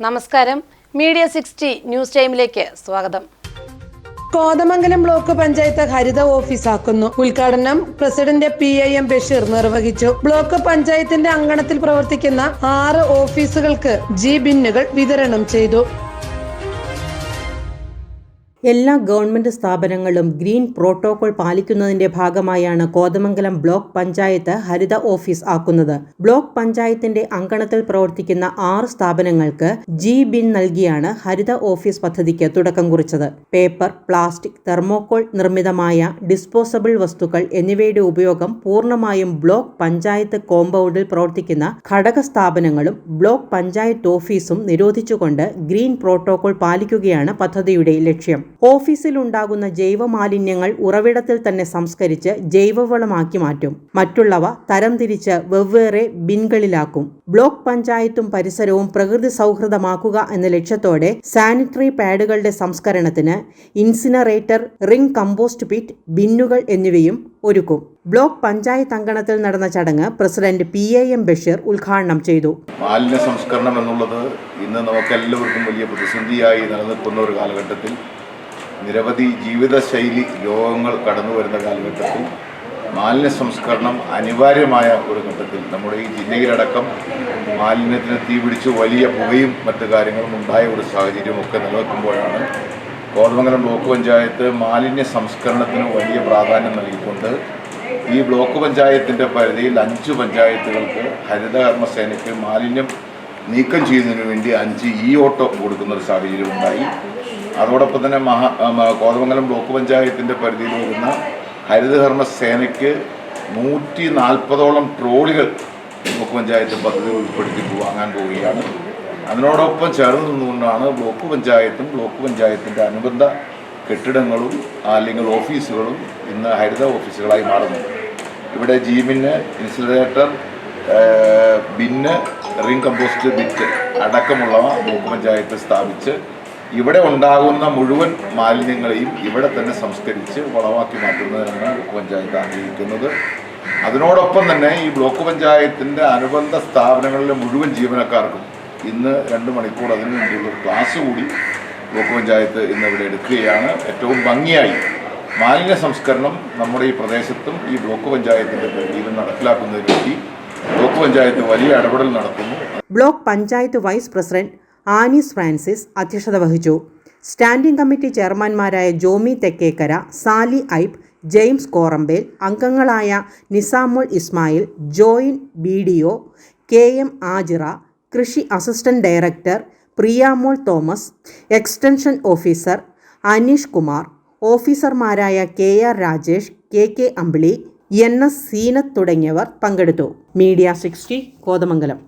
നമസ്കാരം. Media sixty news ടൈമിലേക്ക് സ്വാഗതം. കോതമംഗലം ബ്ലോക്ക് പഞ്ചായത്ത് ഹരിത ഓഫീസ് ആക്കുന്നു ഉദ്ഘാടനം president P I M Basheer നിർവഹിച്ചു. ബ്ലോക്ക് പഞ്ചായത്തിന്റെ അങ്കണത്തിൽ പ്രവർത്തിക്കുന്ന ആറ് ഓഫീസുകൾക്ക് ജി ബിന്നുകൾ വിതരണം ചെയ്തു. എല്ലാ ഗവൺമെന്റ് സ്ഥാപനങ്ങളും ഗ്രീൻ പ്രോട്ടോകോൾ പാലിക്കുന്നതിന്റെ ഭാഗമായാണ് കോതമംഗലം ബ്ലോക്ക് പഞ്ചായത്ത് ഹരിത ഓഫീസ് ആക്കുന്നത്. ബ്ലോക്ക് പഞ്ചായത്തിന്റെ അങ്കണത്തിൽ പ്രവർത്തിക്കുന്ന ആറ് സ്ഥാപനങ്ങൾക്ക് ജി ബിൻ നൽകിയാണ് ഹരിത ഓഫീസ് പദ്ധതിക്ക് തുടക്കം കുറിച്ചത്. പേപ്പർ പ്ലാസ്റ്റിക് തെർമോകോൾ നിർമ്മിതമായ ഡിസ്പോസബിൾ വസ്തുക്കൾ എന്നിവയുടെ ഉപയോഗം പൂർണമായും ബ്ലോക്ക് പഞ്ചായത്ത് കോമ്പൗണ്ടിൽ പ്രവർത്തിക്കുന്ന ഘടക സ്ഥാപനങ്ങളും ബ്ലോക്ക് പഞ്ചായത്ത് ഓഫീസും നിരോധിച്ചുകൊണ്ട് ഗ്രീൻ പ്രോട്ടോകോൾ പാലിക്കുകയാണ് പദ്ധതിയുടെ ലക്ഷ്യം. ഓഫീസിൽ ഉണ്ടാകുന്ന ജൈവ മാലിന്യങ്ങൾ ഉറവിടത്തിൽ തന്നെ സംസ്കരിച്ച് ജൈവവളമാക്കി മാറ്റും. മറ്റുള്ളവ തരംതിരിച്ച് വെവ്വേറെ ബിൻകളിലാക്കും. ബ്ലോക്ക് പഞ്ചായത്തും പരിസരവും പ്രകൃതി സൗഹൃദമാക്കുക എന്ന ലക്ഷ്യത്തോടെ സാനിറ്ററി പാഡുകളുടെ സംസ്കരണത്തിന് ഇൻസിനറേറ്റർ റിംഗ് കമ്പോസ്റ്റ് പിറ്റ് ബിന്നുകൾ എന്നിവയും ഒരുക്കും. ബ്ലോക്ക് പഞ്ചായത്ത് അങ്കണത്തിൽ നടന്ന ചടങ്ങ് president P A M Basheer ഉദ്ഘാടനം ചെയ്തു. മാലിന്യ സംസ്കരണം എന്നുള്ളത് ഇന്ന് നമുക്കെല്ലാവർക്കും വലിയ പ്രതിസന്ധിയായി നിലനിൽക്കുന്ന ഒരു കാലഘട്ടത്തിൽ നിരവധി ജീവിതശൈലി രോഗങ്ങൾ കടന്നു വരുന്ന കാലഘട്ടത്തിൽ മാലിന്യ സംസ്കരണം അനിവാര്യമായ ഒരു ഘട്ടത്തിൽ നമ്മുടെ ഈ ജില്ലയിലടക്കം മാലിന്യത്തിന് തീപിടിച്ച് വലിയ പുകയും മറ്റു കാര്യങ്ങളും ഉണ്ടായ ഒരു സാഹചര്യമൊക്കെ നിലനിൽക്കുമ്പോഴാണ് കോതമംഗലം ബ്ലോക്ക് പഞ്ചായത്ത് മാലിന്യ സംസ്കരണത്തിന് വലിയ പ്രാധാന്യം നൽകിക്കൊണ്ട് ഈ ബ്ലോക്ക് പഞ്ചായത്തിന്റെ പരിധിയിൽ അഞ്ച് പഞ്ചായത്തുകൾക്ക് ഹരിതകർമ്മസേനയ്ക്ക് മാലിന്യം നീക്കം ചെയ്യുന്നതിന് വേണ്ടി അഞ്ച് ഇ ഓട്ടോ കൊടുക്കുന്ന ഒരു സാഹചര്യം ഉണ്ടായി. അതോടൊപ്പം തന്നെ മഹാ കോതമംഗലം ബ്ലോക്ക് പഞ്ചായത്തിന്റെ പരിധിയിൽ വരുന്ന ഹരിതകർമ്മ സേനയ്ക്ക് നൂറ്റി നാൽപ്പതോളം ട്രോളികൾ ബ്ലോക്ക് പഞ്ചായത്ത് പദ്ധതി ഉൾപ്പെടുത്തി വാങ്ങാൻ പോവുകയാണ്. അതിനോടൊപ്പം ചേർന്ന് നിന്നുകൊണ്ടാണ് ബ്ലോക്ക് പഞ്ചായത്തും ബ്ലോക്ക് പഞ്ചായത്തിന്റെ അനുബന്ധ കെട്ടിടങ്ങളും അല്ലെങ്കിൽ ഓഫീസുകളും ഇന്ന് ഹരിത ഓഫീസുകളായി മാറുന്നത്. ഇവിടെ ജീമിന് insulator bin ring compost bit അടക്കമുള്ളവ ബ്ലോക്ക് പഞ്ചായത്ത് സ്ഥാപിച്ച് ഇവിടെ ഉണ്ടാകുന്ന മുഴുവൻ മാലിന്യങ്ങളെയും ഇവിടെ തന്നെ സംസ്കരിച്ച് വളമാക്കി മാറ്റുന്നതിനാണ് ബ്ലോക്ക് പഞ്ചായത്ത് ആഗ്രഹിക്കുന്നത്. അതിനോടൊപ്പം തന്നെ ഈ ബ്ലോക്ക് പഞ്ചായത്തിന്റെ അനുബന്ധ സ്ഥാപനങ്ങളിലെ മുഴുവൻ ജീവനക്കാർക്കും ഇന്ന് രണ്ട് മണിക്കൂർ അതിന് ഒരു ക്ലാസ് കൂടി ബ്ലോക്ക് പഞ്ചായത്ത് ഇന്ന് ഇവിടെ എടുക്കുകയാണ്. ഏറ്റവും ഭംഗിയായി മാലിന്യ സംസ്കരണം നമ്മുടെ ഈ പ്രദേശത്തും ഈ ബ്ലോക്ക് പഞ്ചായത്തിന്റെ പരിധിയിലും നടപ്പിലാക്കുന്നതിന് വേണ്ടി ബ്ലോക്ക് പഞ്ചായത്ത് വലിയ ഇടപെടൽ നടത്തുന്നു. Block panchayat vice president Annies Francis അധ്യക്ഷത വഹിച്ചു. സ്റ്റാൻഡിംഗ് കമ്മിറ്റി ചെയർമാൻമാരായ ജോമി തെക്കേക്കര സാലി ഐബ് ജെയിംസ് കോറമ്പേൽ അംഗങ്ങളായ Nizamul Ismail joint B D O K M Ajira കൃഷി assistant director Priyamol Thomas extension officer Aneesh Kumar ഓഫീസർമാരായ K R Rajesh K K Ambili N S Seenath തുടങ്ങിയവർ പങ്കെടുത്തു. Media sixty Kothamangalam.